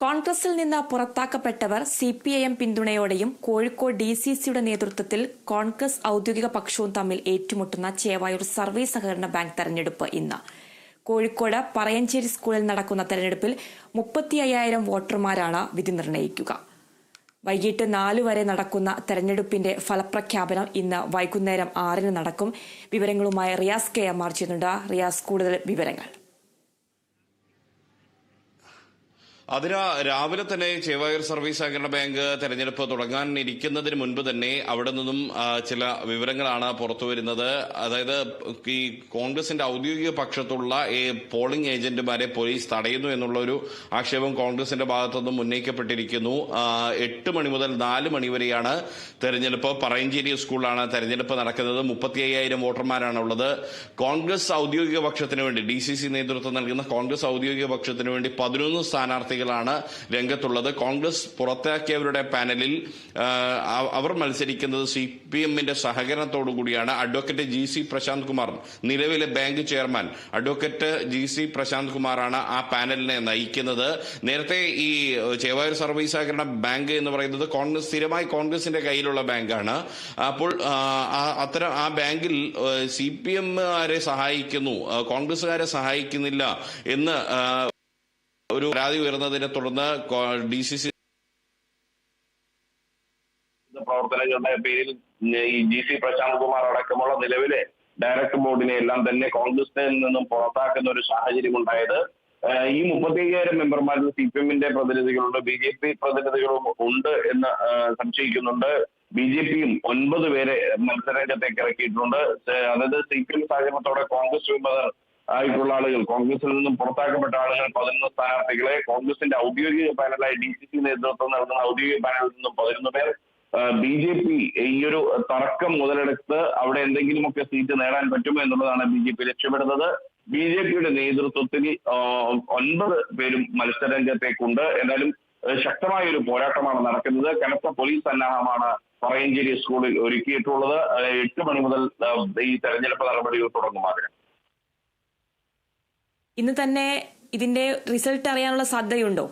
കോൺഗ്രസിൽ നിന്ന് പുറത്താക്കപ്പെട്ടവർ സി പി ഐ എം പിന്തുണയോടെയും കോഴിക്കോട് ഡി സി സിയുടെ നേതൃത്വത്തിൽ കോൺഗ്രസ് ഔദ്യോഗിക പക്ഷവും തമ്മിൽ ഏറ്റുമുട്ടുന്ന ചേവായൂർ സർവീസ് സഹകരണ ബാങ്ക് തെരഞ്ഞെടുപ്പ് ഇന്ന്. കോഴിക്കോട് പറയഞ്ചേരി സ്കൂളിൽ നടക്കുന്ന തെരഞ്ഞെടുപ്പിൽ മുപ്പത്തി അയ്യായിരം വോട്ടർമാരാണ് വിധി നിർണയിക്കുക വൈകിട്ട് നാലു വരെ നടക്കുന്ന തെരഞ്ഞെടുപ്പിന്റെ ഫലപ്രഖ്യാപനം ഇന്ന് വൈകുന്നേരം ആറിന് നടക്കും. വിവരങ്ങളുമായി റിയാസ് കെ എം ആർ ചെയ്യുന്നുണ്ട്. റിയാസ് കൂടുതൽ വിവരങ്ങൾ. അതിന് രാവിലെ തന്നെ ചേവായൂർ സർവീസ് സഹകരണ ബാങ്ക് തെരഞ്ഞെടുപ്പ് തുടങ്ങാൻ ഇരിക്കുന്നതിന് മുൻപ് തന്നെ അവിടെ നിന്നും ചില വിവരങ്ങളാണ് പുറത്തു വരുന്നത്. അതായത് ഈ കോൺഗ്രസിന്റെ ഔദ്യോഗിക പക്ഷത്തുള്ള ഈ പോളിംഗ് ഏജന്റുമാരെ പോലീസ് തടയുന്നു എന്നുള്ള ഒരു ആക്ഷേപം കോൺഗ്രസിന്റെ ഭാഗത്തുനിന്നും ഉന്നയിക്കപ്പെട്ടിരിക്കുന്നു. എട്ട് മണി മുതൽ നാല് മണി വരെയാണ് തെരഞ്ഞെടുപ്പ്. പറയഞ്ചേരി സ്കൂളിലാണ് തെരഞ്ഞെടുപ്പ് നടക്കുന്നത്. മുപ്പത്തി അയ്യായിരം വോട്ടർമാരാണ് ഉള്ളത് കോൺഗ്രസ് ഔദ്യോഗിക പക്ഷത്തിന് വേണ്ടി ഡി നേതൃത്വം നൽകുന്ന കോൺഗ്രസ് ഔദ്യോഗിക പക്ഷത്തിന് വേണ്ടി പതിനൊന്ന് സ്ഥാനാർത്ഥികളാണ് രംഗത്തുള്ളത്. കോൺഗ്രസ് പുറത്താക്കിയവരുടെ പാനലിൽ അവർ മത്സരിക്കുന്നത് സി പി എമ്മിന്റെ സഹകരണത്തോടു കൂടിയാണ്. Advocate G C Prashant Kumar നിലവിലെ bank chairman. Advocate G C Prashant കുമാറാണ് ആ പാനലിനെ നയിക്കുന്നത്. നേരത്തെ ഈ ചേവായൂർ സർവീസ് സഹകരണ ബാങ്ക് എന്ന് പറയുന്നത് കോൺഗ്രസ് സ്ഥിരമായി കോൺഗ്രസിന്റെ കയ്യിലുള്ള ബാങ്കാണ്. അപ്പോൾ അത്തരം ആ ബാങ്കിൽ സി പി എമ്മുകാരെ സഹായിക്കുന്നു കോൺഗ്രസുകാരെ സഹായിക്കുന്നില്ല എന്ന് ഒരു പരാതി ഉയർന്നതിനെ തുടർന്ന് ഡി സി സി പ്രവർത്തനങ്ങളുടെ പേരിൽ ഈ ജി സി പ്രശാന്ത് കുമാർ അടക്കമുള്ള നിലവിലെ ഡയറക്ടർ ബോർഡിനെ എല്ലാം തന്നെ കോൺഗ്രസിൽ നിന്നും പുറത്താക്കുന്ന ഒരു സാഹചര്യം ഉണ്ടായത്. ഈ മുപ്പത്തി അയ്യായിരം മെമ്പർമാരിൽ സി പി എമ്മിന്റെ പ്രതിനിധികളുണ്ട് ബി ജെ പി പ്രതിനിധികളും ഉണ്ട് എന്ന് സംശയിക്കുന്നുണ്ട്. ബി ജെ പിയും ഒൻപത് പേരെ മത്സരരംഗത്തേക്ക് ഇറക്കിയിട്ടുണ്ട്. അതായത് സി പി എം സാഹചര്യത്തോടെ കോൺഗ്രസ് വിമതർ ആയിട്ടുള്ള ആളുകൾ. കോൺഗ്രസിൽ നിന്നും പുറത്താക്കപ്പെട്ട ആളുകൾ പതിനൊന്ന് സ്ഥാനാർത്ഥികളെ കോൺഗ്രസിന്റെ ഔദ്യോഗിക പാനലായി ഡി സി സി നേതൃത്വം നൽകുന്ന ഔദ്യോഗിക പാനലിൽ നിന്നും പതിനൊന്ന് പേർ ബി ജെ പി ഈ ഒരു തർക്കം മുതലെടുത്ത് അവിടെ എന്തെങ്കിലുമൊക്കെ സീറ്റ് നേടാൻ പറ്റുമോ എന്നുള്ളതാണ് ബി ജെ പി ലക്ഷ്യമിടുന്നത്. ബി ജെ പിയുടെ നേതൃത്വത്തിൽ ഒൻപത് പേരും മത്സരരംഗത്തേക്കുണ്ട്. എന്തായാലും ശക്തമായ ഒരു പോരാട്ടമാണ് നടക്കുന്നത്. കനത്ത പോലീസ് സന്നാഹമാണ് പറയഞ്ചേരി സ്കൂളിൽ ഒരുക്കിയിട്ടുള്ളത്. എട്ട് മണി മുതൽ ഈ തെരഞ്ഞെടുപ്പ് നടപടികൾ തുടങ്ങും ആഗ്രഹം ഇന്ന് തന്നെ ഇതിന്റെ റിസൾട്ട് അറിയാനുള്ള സാധ്യതയുണ്ടോ?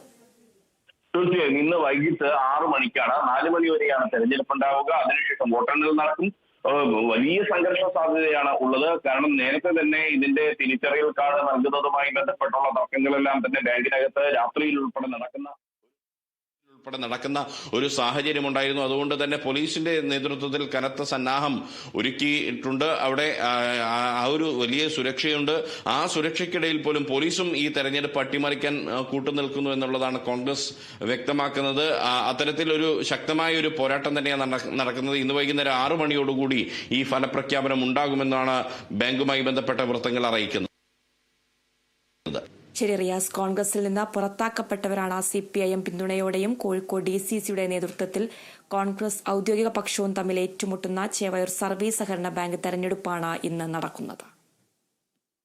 തീർച്ചയായും. ഇന്ന് വൈകിട്ട് ആറ് മണിക്കാണ്. നാല് മണി വരെയാണ് തെരഞ്ഞെടുപ്പ് ഉണ്ടാവുക. അതിനുശേഷം വോട്ടെണ്ണൽ നടക്കും. വലിയ സംഘർഷ സാധ്യതയാണ് ഉള്ളത്. കാരണം നേരത്തെ തന്നെ ഇതിന്റെ തിരിച്ചറിയൽ കാർഡ് നൽകുന്നതുമായി ബന്ധപ്പെട്ടുള്ള തർക്കങ്ങളെല്ലാം തന്നെ ബാങ്കിനകത്ത് രാത്രിയിൽ ഉൾപ്പെടെ നടക്കുന്ന ഉൾപ്പെടെ നടക്കുന്ന ഒരു സാഹചര്യം ഉണ്ടായിരുന്നു അതുകൊണ്ട് തന്നെ പോലീസിന്റെ നേതൃത്വത്തിൽ കനത്ത സന്നാഹം ഒരുക്കിയിട്ടുണ്ട്. അവിടെ ആ, ഒരു വലിയ സുരക്ഷയുണ്ട്. ആ സുരക്ഷയ്ക്കിടയിൽ പോലും പോലീസും ഈ തെരഞ്ഞെടുപ്പ് അട്ടിമറിക്കാൻ കൂട്ടുനിൽക്കുന്നു എന്നുള്ളതാണ് കോൺഗ്രസ് വ്യക്തമാക്കുന്നത്. അത്തരത്തിലൊരു ശക്തമായ ഒരു പോരാട്ടം തന്നെയാണ് നടക്കുന്നത്. ഇന്ന് വൈകുന്നേരം ആറു മണിയോടുകൂടി ഈ ഫലപ്രഖ്യാപനം ഉണ്ടാകുമെന്നാണ് ബാങ്കുമായി ബന്ധപ്പെട്ട വൃത്തങ്ങൾ അറിയിക്കുന്നത്. ശരി റിയാസ് കോൺഗ്രസിൽ നിന്ന് പുറത്താക്കപ്പെട്ടവരാണ് സി പി ഐ എം പിന്തുണയോടെയും കോഴിക്കോട് ഡി സി സിയുടെ നേതൃത്വത്തിൽ കോൺഗ്രസ് ഔദ്യോഗിക പക്ഷവും തമ്മിൽ ഏറ്റുമുട്ടുന്ന ചേവയൂർ സർവീസ് സഹകരണ ബാങ്ക് തെരഞ്ഞെടുപ്പാണ് ഇന്ന് നടക്കുന്നത്.